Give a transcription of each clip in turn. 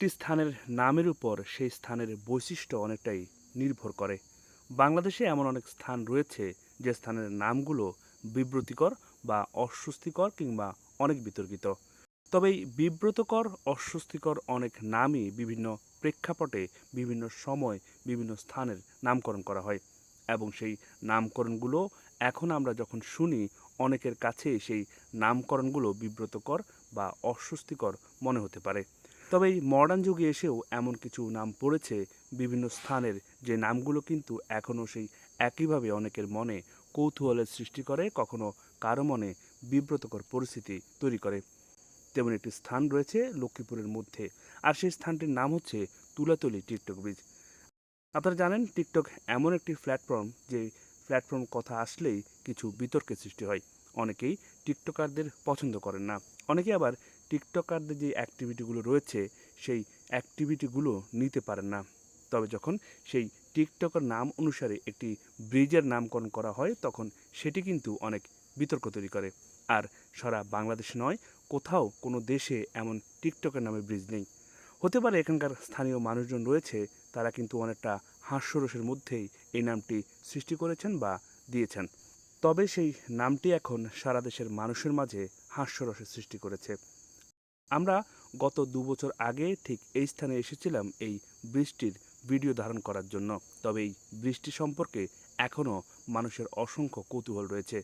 একটি স্থানের নামের উপর সেই স্থানের বৈশিষ্ট্য অনেকটাই নির্ভর করে। বাংলাদেশে এমন অনেক স্থান রয়েছে যে স্থানের নামগুলো বিব্রতিকর বা অস্বস্তিকর কিংবা অনেক বিতর্কিত। তবে এই বিব্রতকর, অস্বস্তিকর অনেক নামই বিভিন্ন প্রেক্ষাপটে বিভিন্ন সময় বিভিন্ন স্থানের নামকরণ করা হয় এবং সেই নামকরণগুলো এখন আমরা যখন শুনি, অনেকের কাছে সেই নামকরণগুলো বিব্রতকর বা অস্বস্তিকর মনে হতে পারে। তবে এই মডার্ন যুগে এসেও এমন কিছু নাম পড়েছে বিভিন্ন স্থানের যে নামগুলো কিন্তু এখনও সেই একইভাবে অনেকের মনে কৌতূহলের সৃষ্টি করে, কখনো কারও মনে বিব্রতকর পরিস্থিতি তৈরি করে। তেমন একটি স্থান রয়েছে লক্ষ্মীপুরের মধ্যে, আর সেই স্থানটির নাম হচ্ছে তুলাতলি টিকটক ব্রিজ। আপনারা জানেন, টিকটক এমন একটি প্ল্যাটফর্ম যে প্ল্যাটফর্ম কথা আসলেই কিছু বিতর্কের সৃষ্টি হয়। অনেকেই টিকটকারদের পছন্দ করেন না। অনেকে আবার টিকটকারদের যে অ্যাক্টিভিটিগুলো রয়েছে, সেই অ্যাক্টিভিটিগুলো নিতে পারেন না। তবে যখন সেই টিকটকের নাম অনুসারে একটি ব্রিজের নামকরণ করা হয়, তখন সেটি কিন্তু অনেক বিতর্ক তৈরি করে। আর সারা বাংলাদেশ নয়, কোথাও কোনো দেশে এমন টিকটকের নামে ব্রিজ নেই। হতে পারে এখানকার স্থানীয় মানুষজন রয়েছে, তারা কিন্তু অনেকটা হাস্যরসের মধ্যেই এই নামটি সৃষ্টি করেছেন বা দিয়েছেন। তবে সেই নামটি এখন সারা দেশের মানুষের মাঝে হাস্যরসের সৃষ্টি করেছে। আমরা গত দু বছর আগে ঠিক এই স্থানে এসেছিলাম এই বৃষ্টির ভিডিও ধারণ করার জন্য। তবে এই বৃষ্টি সম্পর্কে এখনও মানুষের অসংখ্য কৌতূহল রয়েছে।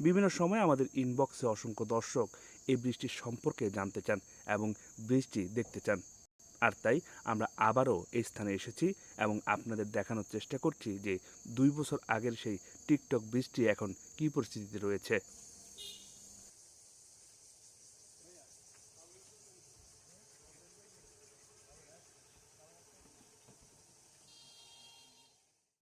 বিভিন্ন সময় আমাদের ইনবক্সে অসংখ্য দর্শক এই বৃষ্টির সম্পর্কে জানতে চান এবং বৃষ্টি দেখতে চান। আর তাই আমরা আবারও এই স্থানে এসেছি এবং আপনাদের দেখানোর চেষ্টা করছি যে দুই বছর আগের সেই টিকটক বৃষ্টি এখন কী পরিস্থিতিতে রয়েছে।